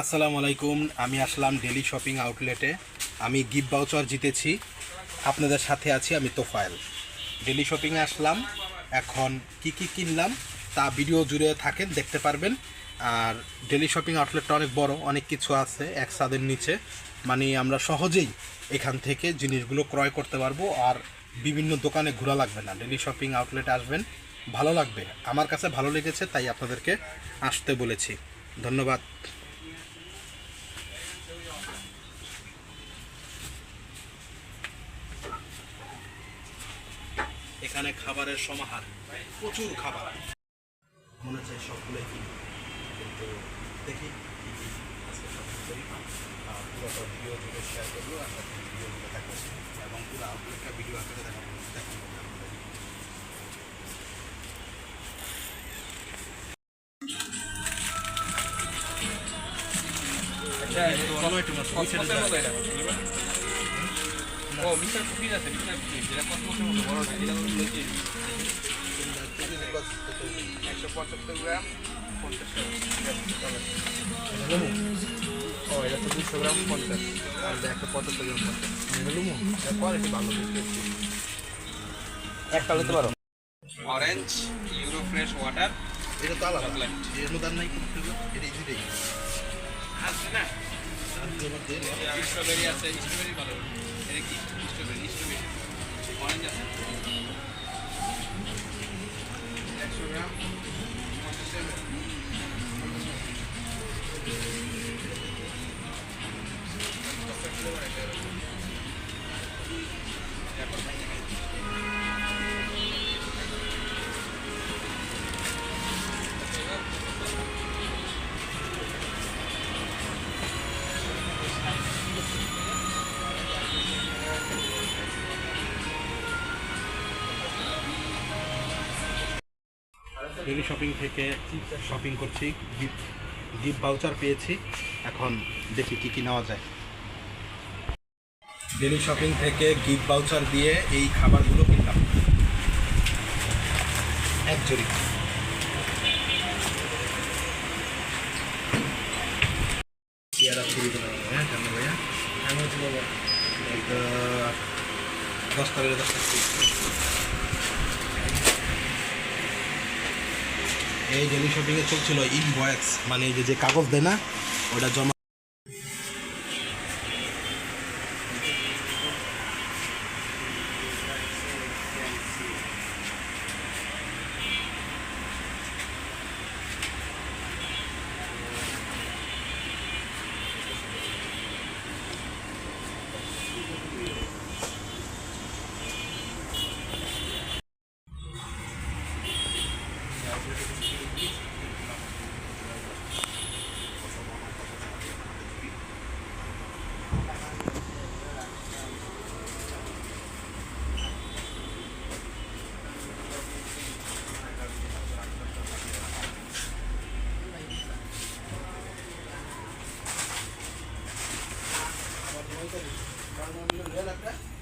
আসসালামু আলাইকুম, আমি আসলাম ডেলি শপিং আউটলেটে আমি গিফট বাউচার জিতেছি। আপনাদের সাথে আছি আমি তোফায়েল। ডেলি শপিংয়ে আসলাম। এখন কি কি কিনলাম তা ভিডিও জুড়ে থাকেন, দেখতে পারবেন। আর ডেলি শপিং আউটলেটটা অনেক বড়, অনেক কিছু আছে এক সাদের নিচে। মানে আমরা সহজেই এখান থেকে জিনিসগুলো ক্রয় করতে পারব আর বিভিন্ন দোকানে ঘোরা লাগবে না। ডেলি শপিং আউটলেট আসবেন, ভালো লাগবে। আমার কাছে ভালো লেগেছে, তাই আপনাদেরকে আসতে বলেছি। ধন্যবাদ। এখানে খাবারের সমাহার প্রচুর খাবার। মনে চাই সবগুলোই কিনি কিন্তু দেখি কি কি আজকে সব করি পুরোটা ভিডিও জুড়ে শেয়ার করব আর ভিডিও জুড়ে থাকব এবং পুরো আউটলেটটা ভিডিও আকারে দেখাবো দেখাবো আচ্ছা টমেটো মাছ, ওই side এ কসমসের যায়। মতো ও মিস্টার কুকিজ আছে মিস্টার কুকিজ। যেটা কসমসের মতো বড় একশো পঁচাত্তর গ্রাম পঞ্চাশ ও এটা তো দুশো গ্রাম পঞ্চাশ। আর এটা একশো পঁচাত্তর গ্রাম পঞ্চাশ। কোয়ালিটি ভালো একটা নিতে পারো। অরেঞ্জ ইউরো ফ্রেশ ওয়াটার এটা তো আলাদা. এর মধ্যে নাই কোনো flavor? এটা ইজিটাই না? স্ট্রবেরি আছে। স্ট্রবেরি ভালো এটা কি? স্ট্রবেরি স্ট্রবেরি অরেঞ্জ আছে। একশো গ্রাম। ডেলি শপিং থেকে শপিং করছি গিফট গিফট ভাউচার পেয়েছি এখন দেখি কি কি নেওয়া যায়। ডেলি শপিং থেকে গিফট ভাউচার দিয়ে এই খাবারগুলো কিনলাম। এক জরি পেয়ারা ছুরি দেওয়া হবে, হ্যাঁ জানো ভাইয়া আমি হচ্ছে বাবা এক আহ, দশটা বেড়ে দশটা ছুরি। এই ডেলি শপিংয়ে চলছিল ইনভয়েস মানে যে যে কাগজ দেয় না ওটা জমা やらかい。